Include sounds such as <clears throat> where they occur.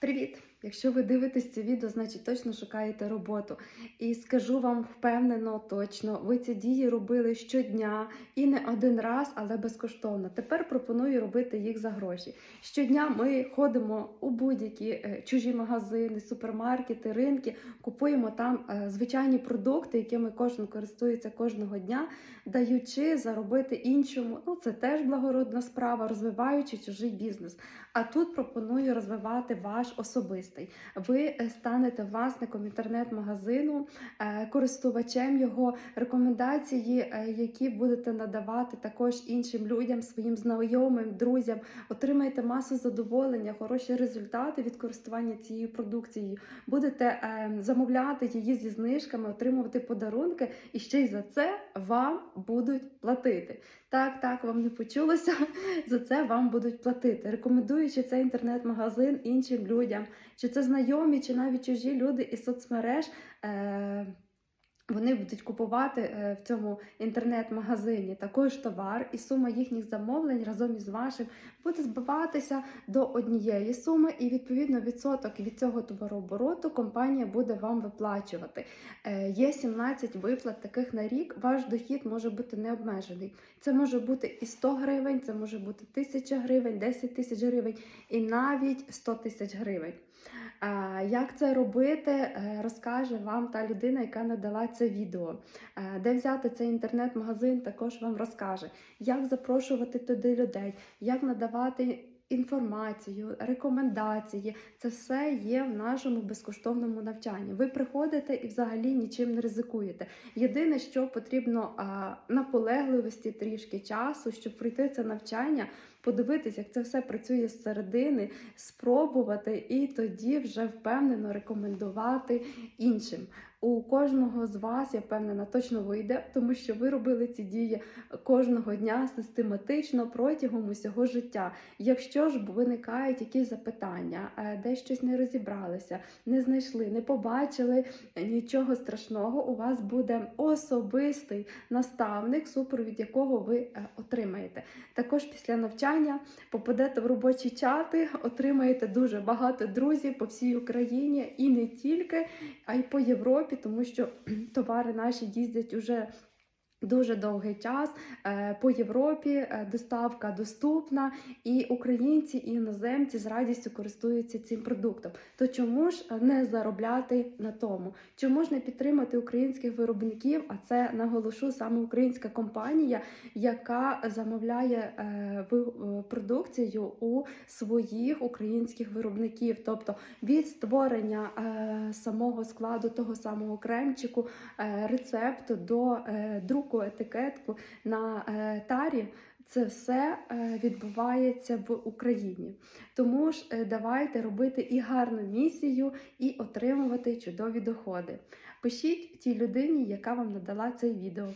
Привіт! Якщо ви дивитесь це відео, значить точно шукаєте роботу. І скажу вам впевнено, точно, ви ці дії робили щодня і не один раз, але безкоштовно. Тепер пропоную робити їх за гроші. Щодня ми ходимо у будь-які е, чужі магазини, супермаркети, ринки, купуємо там е, звичайні продукти, якими кожен користується кожного дня, даючи заробити іншому. Ну це теж благородна справа, розвиваючи чужий бізнес. А тут пропоную розвивати ваш особистий. Ви е, станете власником інтернет-магазину, е, користувачем його рекомендації, е, які будете надавати також іншим людям, своїм знайомим, друзям. Отримаєте масу задоволення, хороші результати від користування цією продукцією. Будете замовляти її зі знижками, отримувати подарунки, і ще й за це вам будуть платити. Так, так, вам не почулося. <laughs> За це вам будуть платити. Рекомендуючи цей інтернет-магазин іншим людям, чи це знайомі, чи навіть чужі люди із соцмереж. Е- вони будуть купувати е, в цьому інтернет-магазині також товар, і сума їхніх замовлень разом із вашим буде збиватися до однієї суми, і відповідно відсоток від цього товарообороту компанія буде вам виплачувати. Е, Є 17 виплат таких на рік. Ваш дохід може бути необмежений. Це може бути і 100 гривень, це може бути 1000 гривень, 10 тисяч гривень, і навіть 100 тисяч гривень. Як це робити, е, розкаже вам та людина, яка надала це відео. Е, Де взяти цей інтернет-магазин, також вам розкаже, як запрошувати туди людей, як надавати інформацію, рекомендації. Це все є в нашому безкоштовному навчанні. Ви приходите і взагалі нічим не ризикуєте. Єдине, що потрібно наполегливості трішки часу, щоб пройти це навчання. Подивитись, як це все працює з середини, спробувати і тоді вже впевнено рекомендувати іншим. У кожного з вас, я впевнена, точно вийде, тому що ви робили ці дії кожного дня систематично протягом усього життя. Якщо ж виникають якісь запитання, е, де щось не розібралися, не знайшли, не побачили нічого страшного, у вас буде особистий наставник, супровід якого ви е, отримаєте. Також після навчання попадете в робочі чати, отримаєте дуже багато друзів по всій Україні і не тільки, а й по Європі, тому що <clears throat> товари наші їздять уже. Дуже довгий час е, по Європі е, доставка доступна, і українці, і іноземці з радістю користуються цим продуктом. То чому ж не заробляти на тому? Чому ж не підтримати українських виробників? А це наголошу саме українська компанія, яка замовляє е, продукцію у своїх українських виробників, тобто від створення самого складу того самого кремчику, рецепту до е, друку етикетку на е, тарі. Це все е, відбувається в Україні. Тому ж е, давайте робити і гарну місію, і отримувати чудові доходи. Пишіть тій людині, яка вам надала це відео.